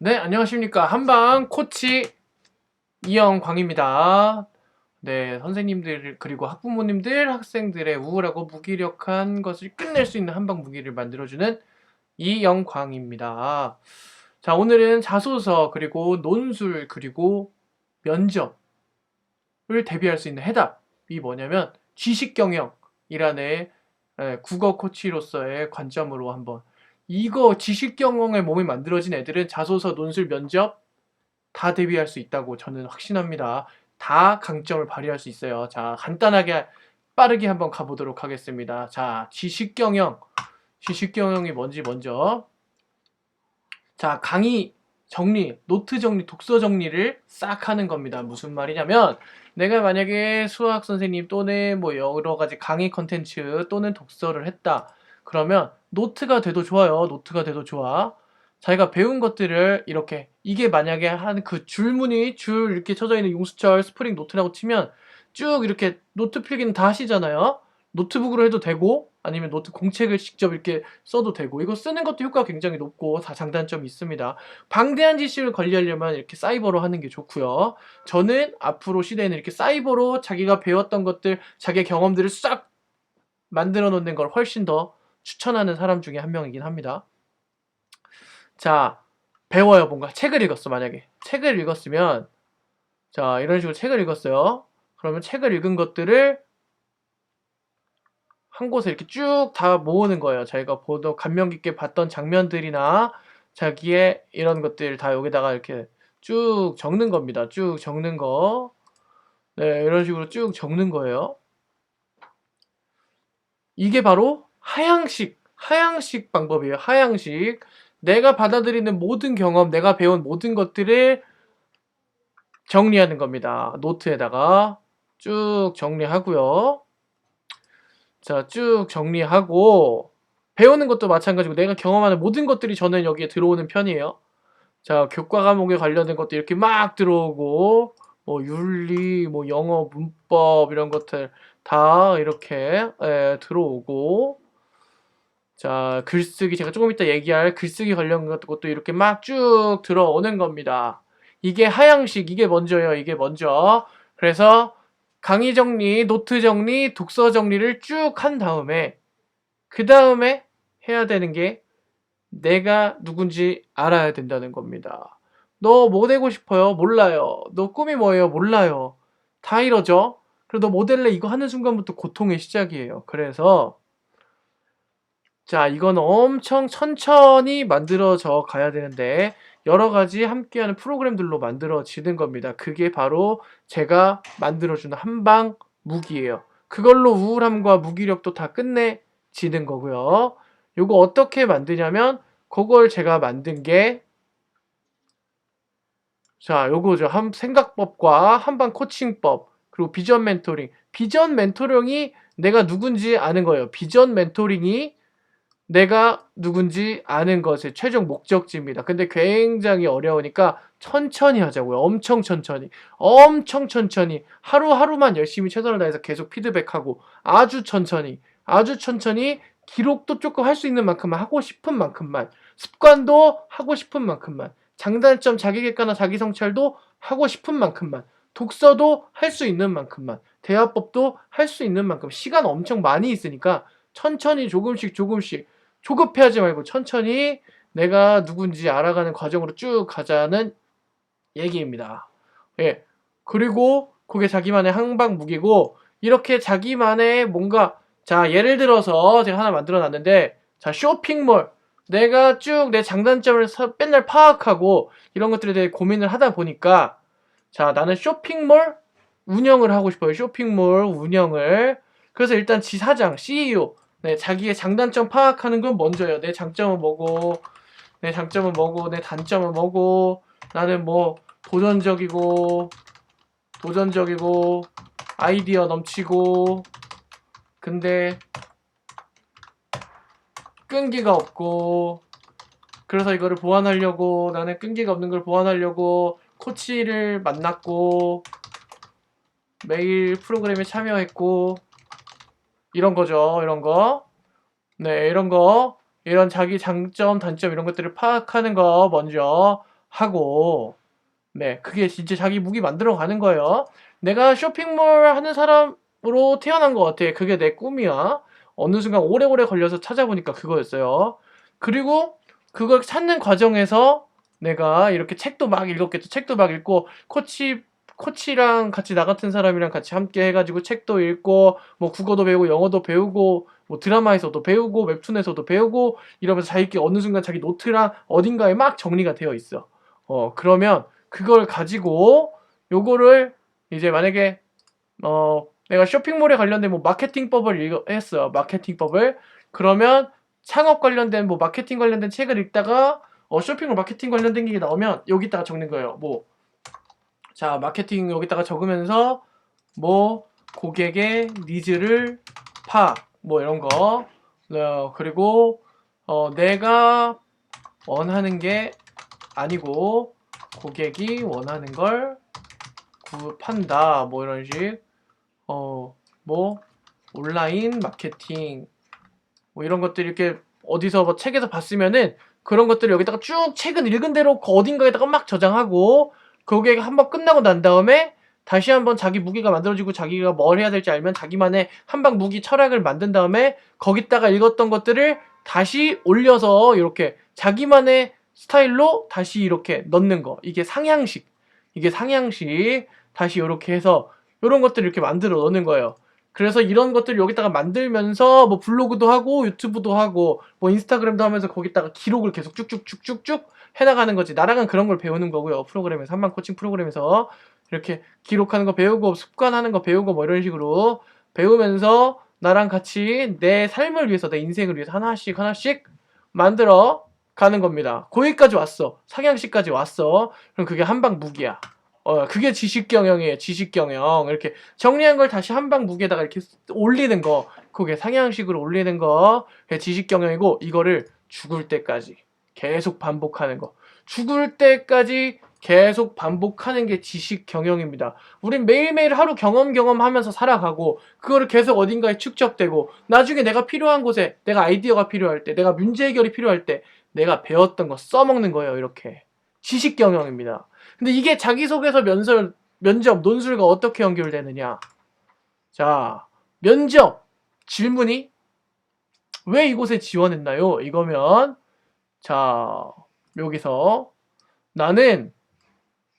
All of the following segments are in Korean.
네, 안녕하십니까. 한방 코치 이영광입니다. 네, 선생님들, 그리고 학부모님들, 학생들의 우울하고 무기력한 것을 끝낼 수 있는 한방 무기를 만들어주는 이영광입니다. 자, 오늘은 자소서, 그리고 논술, 그리고 면접을 대비할 수 있는 해답이 뭐냐면 지식 경영이라는 예, 국어 코치로서의 관점으로 한번 이거 지식 경영에 몸이 만들어진 애들은 자소서, 논술, 면접 다 대비할 수 있다고 저는 확신합니다. 다 강점을 발휘할 수 있어요. 자, 간단하게 빠르게 한번 가보도록 하겠습니다. 자, 지식 경영. 지식 경영이 뭔지 먼저. 자, 강의 정리, 노트 정리, 독서 정리를 싹 하는 겁니다. 무슨 말이냐면 내가 만약에 수학 선생님 또는 뭐 여러 가지 강의 컨텐츠 또는 독서를 했다. 그러면 노트가 돼도 좋아요. 노트가 돼도 좋아. 자기가 배운 것들을 이렇게 이게 만약에 한 그 줄무늬 줄 이렇게 쳐져 있는 용수철 스프링 노트라고 치면 쭉 이렇게 노트 필기는 다 하시잖아요. 노트북으로 해도 되고 아니면 노트 공책을 직접 이렇게 써도 되고 이거 쓰는 것도 효과가 굉장히 높고 다 장단점이 있습니다. 방대한 지식을 관리하려면 이렇게 사이버로 하는 게 좋고요. 저는 앞으로 시대에는 이렇게 사이버로 자기가 배웠던 것들, 자기의 경험들을 싹 만들어 놓는 걸 훨씬 더 추천하는 사람 중에 한 명이긴 합니다. 자, 배워요, 뭔가. 책을 읽었어, 만약에. 책을 읽었으면, 자, 이런 식으로 책을 읽었어요. 그러면 책을 읽은 것들을 한 곳에 이렇게 쭉 다 모으는 거예요. 자기가 보도 감명 깊게 봤던 장면들이나 자기의 이런 것들 다 여기다가 이렇게 쭉 적는 겁니다. 쭉 적는 거. 네, 이런 식으로 쭉 적는 거예요. 이게 바로 하향식, 하향식 방법이에요. 하향식. 내가 받아들이는 모든 경험, 내가 배운 모든 것들을 정리하는 겁니다. 노트에다가 쭉 정리하고요. 자, 쭉 정리하고 배우는 것도 마찬가지고 내가 경험하는 모든 것들이 저는 여기에 들어오는 편이에요. 자, 교과 과목에 관련된 것도 이렇게 막 들어오고 뭐 윤리, 뭐 영어, 문법 이런 것들 다 이렇게 예, 들어오고 자, 글쓰기 제가 조금 이따 얘기할 글쓰기 관련 것도 이렇게 막 쭉 들어오는 겁니다. 이게 하향식, 이게 먼저예요. 이게 먼저. 그래서 강의 정리, 노트 정리, 독서 정리를 쭉 한 다음에 그 다음에 해야 되는 게 내가 누군지 알아야 된다는 겁니다. 너 뭐 되고 싶어요? 몰라요. 너 꿈이 뭐예요? 몰라요. 다 이러죠? 그래도 모델레 이거 하는 순간부터 고통의 시작이에요. 그래서 자, 이건 엄청 천천히 만들어져 가야 되는데 여러 가지 함께하는 프로그램들로 만들어지는 겁니다. 그게 바로 제가 만들어주는 한방 무기예요. 그걸로 우울함과 무기력도 다 끝내지는 거고요. 요거 어떻게 만드냐면 그걸 제가 만든 게 자, 요거죠. 한 생각법과 한방 코칭법 그리고 비전 멘토링. 비전 멘토링이 내가 누군지 아는 거예요. 비전 멘토링이 내가 누군지 아는 것의 최종 목적지입니다. 근데 굉장히 어려우니까 천천히 하자고요. 엄청 천천히. 엄청 천천히. 하루하루만 열심히 최선을 다해서 계속 피드백하고 아주 천천히. 아주 천천히 기록도 조금 할 수 있는 만큼만 하고 싶은 만큼만 습관도 하고 싶은 만큼만 장단점 자기객관화 자기성찰도 하고 싶은 만큼만 독서도 할 수 있는 만큼만 대화법도 할 수 있는 만큼 시간 엄청 많이 있으니까 천천히 조금씩 조금씩 조급해하지 말고 천천히 내가 누군지 알아가는 과정으로 쭉 가자는 얘기입니다. 예. 그리고 그게 자기만의 항방 무기고 이렇게 자기만의 뭔가 자 예를 들어서 제가 하나 만들어 놨는데 자 쇼핑몰 내가 쭉 내 장단점을 사- 맨날 파악하고 이런 것들에 대해 고민을 하다 보니까 자 나는 쇼핑몰 운영을 하고 싶어요 쇼핑몰 운영을 그래서 일단 지사장 CEO 네, 자기의 장단점 파악하는 건 먼저예요. 내 장점은 뭐고, 내 장점은 뭐고, 내 단점은 뭐고, 나는 뭐 도전적이고, 도전적이고, 아이디어 넘치고, 근데 끈기가 없고, 그래서 이거를 보완하려고, 나는 끈기가 없는 걸 보완하려고, 코치를 만났고, 매일 프로그램에 참여했고, 이런 거죠. 이런 거. 네, 이런 거. 이런 자기 장점, 단점 이런 것들을 파악하는 거 먼저 하고 네 그게 진짜 자기 무기 만들어 가는 거예요. 내가 쇼핑몰 하는 사람으로 태어난 것 같아. 그게 내 꿈이야. 어느 순간 오래오래 걸려서 찾아보니까 그거였어요. 그리고 그걸 찾는 과정에서 내가 이렇게 책도 막 읽었겠죠. 책도 막 읽고 코치 코치랑 같이 나 같은 사람이랑 같이 함께 해가지고 책도 읽고 뭐 국어도 배우고 영어도 배우고 뭐 드라마에서도 배우고 웹툰에서도 배우고 이러면서 자기께 어느 순간 자기 노트랑 어딘가에 막 정리가 되어 있어. 어 그러면 그걸 가지고 요거를 이제 만약에 어 내가 쇼핑몰에 관련된 뭐 마케팅법을 읽 했어요. 마케팅법을 그러면 창업 관련된 뭐 마케팅 관련된 책을 읽다가 어 쇼핑몰 마케팅 관련된 게 나오면 여기다가 적는 거예요. 뭐 자, 마케팅 여기다가 적으면서 뭐 고객의 니즈를 파, 뭐 이런 거. 어, 그리고 어, 내가 원하는 게 아니고 고객이 원하는 걸 구, 판다. 뭐 이런 식. 어, 뭐 온라인 마케팅 뭐 이런 것들 이렇게 어디서 뭐 책에서 봤으면은 그런 것들을 여기다가 쭉 책은 읽은 대로 그 어딘가에다가 막 저장하고 그게 한번 끝나고 난 다음에 다시 한번 자기 무기가 만들어지고 자기가 뭘 해야 될지 알면 자기만의 한방 무기 철학을 만든 다음에 거기다가 읽었던 것들을 다시 올려서 이렇게 자기만의 스타일로 다시 이렇게 넣는 거. 이게 상향식. 이게 상향식. 다시 이렇게 해서 이런 것들을 이렇게 만들어 넣는 거예요. 그래서 이런 것들을 여기다가 만들면서 뭐 블로그도 하고 유튜브도 하고 뭐 인스타그램도 하면서 거기다가 기록을 계속 쭉쭉쭉쭉쭉 해나가는 거지. 나랑은 그런 걸 배우는 거고요. 프로그램에서 한방 코칭 프로그램에서 이렇게 기록하는 거 배우고 습관하는 거 배우고 뭐 이런 식으로 배우면서 나랑 같이 내 삶을 위해서 내 인생을 위해서 하나씩 하나씩 만들어 가는 겁니다. 거기까지 왔어. 상향식까지 왔어. 그럼 그게 한방 무기야. 어, 그게 지식 경영이에요. 지식 경영. 이렇게 정리한 걸 다시 한 방 무게에다가 이렇게 올리는 거. 그게 상향식으로 올리는 거. 그게 지식 경영이고 이거를 죽을 때까지 계속 반복하는 거. 죽을 때까지 계속 반복하는 게 지식 경영입니다. 우린 매일매일 하루 경험 경험하면서 살아가고 그거를 계속 어딘가에 축적되고 나중에 내가 필요한 곳에 내가 아이디어가 필요할 때 내가 문제 해결이 필요할 때 내가 배웠던 거 써먹는 거예요. 이렇게 지식 경영입니다. 근데 이게 자기소개서 면설 면접 논술과 어떻게 연결되느냐? 자 면접 질문이 왜 이곳에 지원했나요? 이거면 자 여기서 나는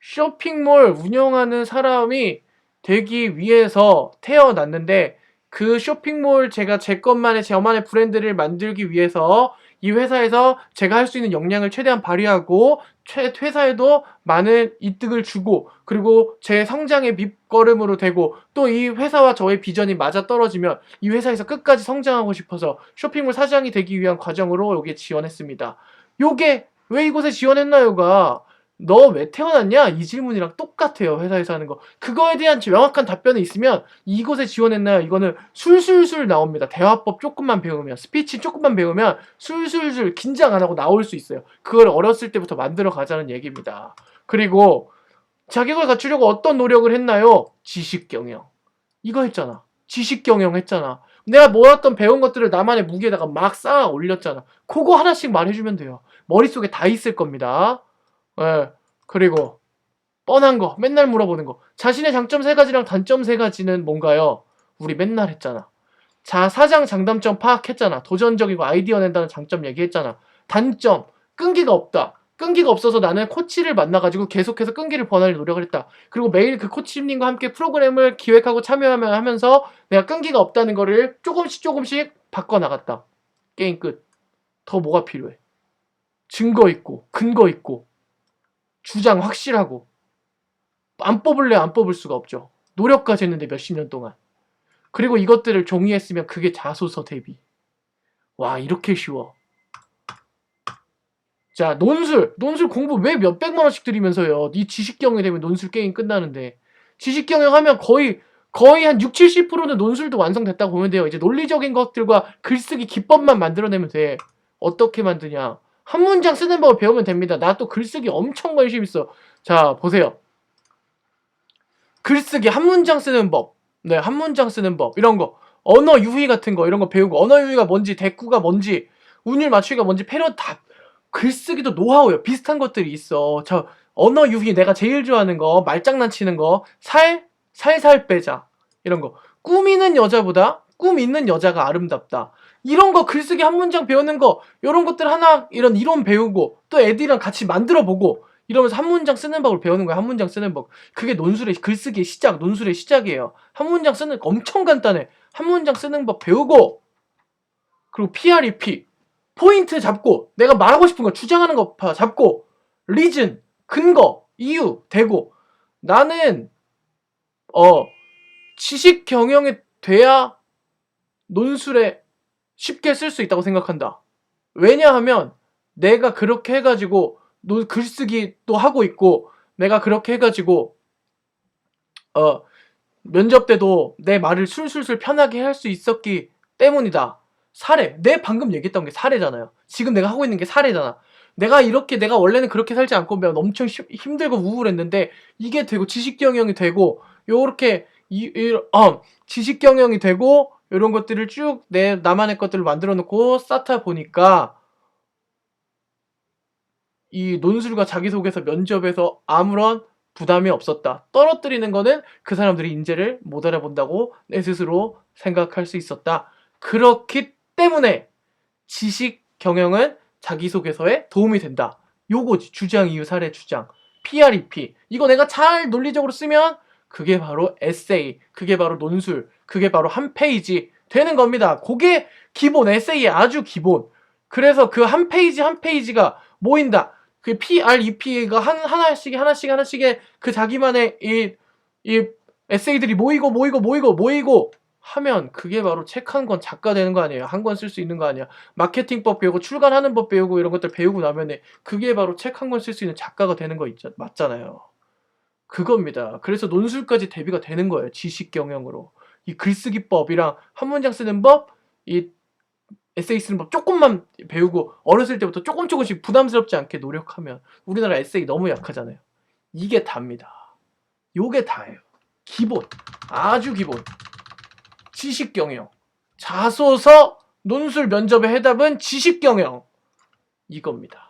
쇼핑몰 운영하는 사람이 되기 위해서 태어났는데 그 쇼핑몰 제가 제 것만의 저만의 브랜드를 만들기 위해서 이 회사에서 제가 할 수 있는 역량을 최대한 발휘하고 최, 회사에도 많은 이득을 주고 그리고 제 성장의 밑거름으로 되고 또 이 회사와 저의 비전이 맞아 떨어지면 이 회사에서 끝까지 성장하고 싶어서 쇼핑몰 사장이 되기 위한 과정으로 여기에 지원했습니다. 요게 왜 이곳에 지원했나요가 너 왜 태어났냐? 이 질문이랑 똑같아요. 회사에서 하는 거. 그거에 대한 명확한 답변이 있으면 이곳에 지원했나요? 이거는 술술술 나옵니다. 대화법 조금만 배우면, 스피치 조금만 배우면 술술술 긴장 안 하고 나올 수 있어요. 그걸 어렸을 때부터 만들어 가자는 얘기입니다. 그리고 자격을 갖추려고 어떤 노력을 했나요? 지식 경영. 이거 했잖아. 지식 경영 했잖아. 내가 모았던 배운 것들을 나만의 무게에다가 막 쌓아 올렸잖아. 그거 하나씩 말해주면 돼요. 머릿속에 다 있을 겁니다. 예. 그리고 뻔한 거 맨날 물어보는 거 자신의 장점 세 가지랑 단점 세 가지는 뭔가요? 우리 맨날 했잖아. 자 사장 장단점 파악했잖아. 도전적이고 아이디어 낸다는 장점 얘기했잖아. 단점 끈기가 없다. 끈기가 없어서 나는 코치를 만나가지고 계속해서 끈기를 번할 노력을 했다. 그리고 매일 그 코치님과 함께 프로그램을 기획하고 참여하며 하면서 내가 끈기가 없다는 거를 조금씩 조금씩 바꿔나갔다. 게임 끝. 더 뭐가 필요해? 증거 있고 근거 있고 주장 확실하고 안 뽑을래 안 뽑을 수가 없죠. 노력까지 했는데 몇십 년 동안. 그리고 이것들을 종이에 쓰면 그게 자소서 대비. 와 이렇게 쉬워. 자 논술 논술 공부 왜 몇백만 원씩 들이면서요. 이 지식 경영이 되면 논술 게임 끝나는데 지식 경영 하면 거의 거의 한 6, 70%는 논술도 완성됐다고 보면 돼요. 이제 논리적인 것들과 글쓰기 기법만 만들어내면 돼. 어떻게 만드냐? 한 문장 쓰는 법을 배우면 됩니다. 나 또 글쓰기 엄청 관심 있어. 자, 보세요. 글쓰기 한 문장 쓰는 법. 네, 한 문장 쓰는 법. 이런 거. 언어 유희 같은 거, 이런 거 배우고, 언어 유희가 뭔지, 대꾸가 뭔지, 운율 맞추기가 뭔지, 패러 다 글쓰기도 노하우요. 비슷한 것들이 있어. 저 언어 유희 내가 제일 좋아하는 거 말장난 치는 거 살 살살 빼자 이런 거 꾸미는 여자보다 꿈 있는 여자가 아름답다. 이런 거 글쓰기 한 문장 배우는 거 이런 것들 하나 이런 이론 배우고 또 애들이랑 같이 만들어 보고 이러면서 한 문장 쓰는 법을 배우는 거야. 한 문장 쓰는 법. 그게 논술의 글쓰기의 시작, 논술의 시작이에요. 한 문장 쓰는 거 엄청 간단해. 한 문장 쓰는 법 배우고 그리고 PREP 포인트 잡고 내가 말하고 싶은 거 주장하는 거 봐, 잡고 리즌 근거 이유 대고 나는 어 지식 경영이 돼야 논술에 쉽게 쓸 수 있다고 생각한다. 왜냐하면 내가 그렇게 해가지고 노- 글쓰기도 하고 있고 내가 그렇게 해가지고 어 면접 때도 내 말을 술술술 편하게 할 수 있었기 때문이다. 사례. 내 방금 얘기했던 게 사례잖아요. 지금 내가 하고 있는 게 사례잖아. 내가 이렇게 내가 원래는 그렇게 살지 않고 면 엄청 힘- 힘들고 우울했는데 이게 되고 지식 경영이 되고 요렇게 이, 이 어, 지식 경영이 되고 이런 것들을 쭉 내 나만의 것들을 만들어 놓고 쌓다 보니까 이 논술과 자기소개서 면접에서 아무런 부담이 없었다. 떨어뜨리는 거는 그 사람들이 인재를 못 알아본다고 내 스스로 생각할 수 있었다. 그렇기 때문에 지식 경영은 자기소개서에 도움이 된다. 요거지. 주장, 이유, 사례, 주장. PREP. 이거 내가 잘 논리적으로 쓰면 그게 바로 에세이. 그게 바로 논술. 그게 바로 한 페이지 되는 겁니다. 그게 기본, 에세이의 아주 기본. 그래서 그 한 페이지 한 페이지가 모인다. 그 PREP가 한, 하나씩, 하나씩, 하나씩의 그 자기만의 이, 이 에세이들이 모이고, 모이고, 모이고, 모이고 하면 그게 바로 책 한 권 작가 되는 거 아니에요. 한 권 쓸 수 있는 거 아니야. 마케팅법 배우고, 출간하는 법 배우고, 이런 것들 배우고 나면은 그게 바로 책 한 권 쓸 수 있는 작가가 되는 거 있죠. 맞잖아요. 그겁니다. 그래서 논술까지 대비가 되는 거예요. 지식 경영으로. 이 글쓰기법이랑 한 문장 쓰는 법, 이 에세이 쓰는 법 조금만 배우고 어렸을 때부터 조금 조금씩 부담스럽지 않게 노력하면 우리나라 에세이 너무 약하잖아요. 이게 답니다. 요게 다예요. 기본. 아주 기본. 지식 경영. 자소서 논술 면접의 해답은 지식 경영. 이겁니다.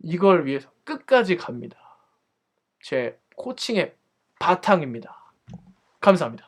이걸 위해서 끝까지 갑니다. 제 코칭의 바탕입니다. 감사합니다.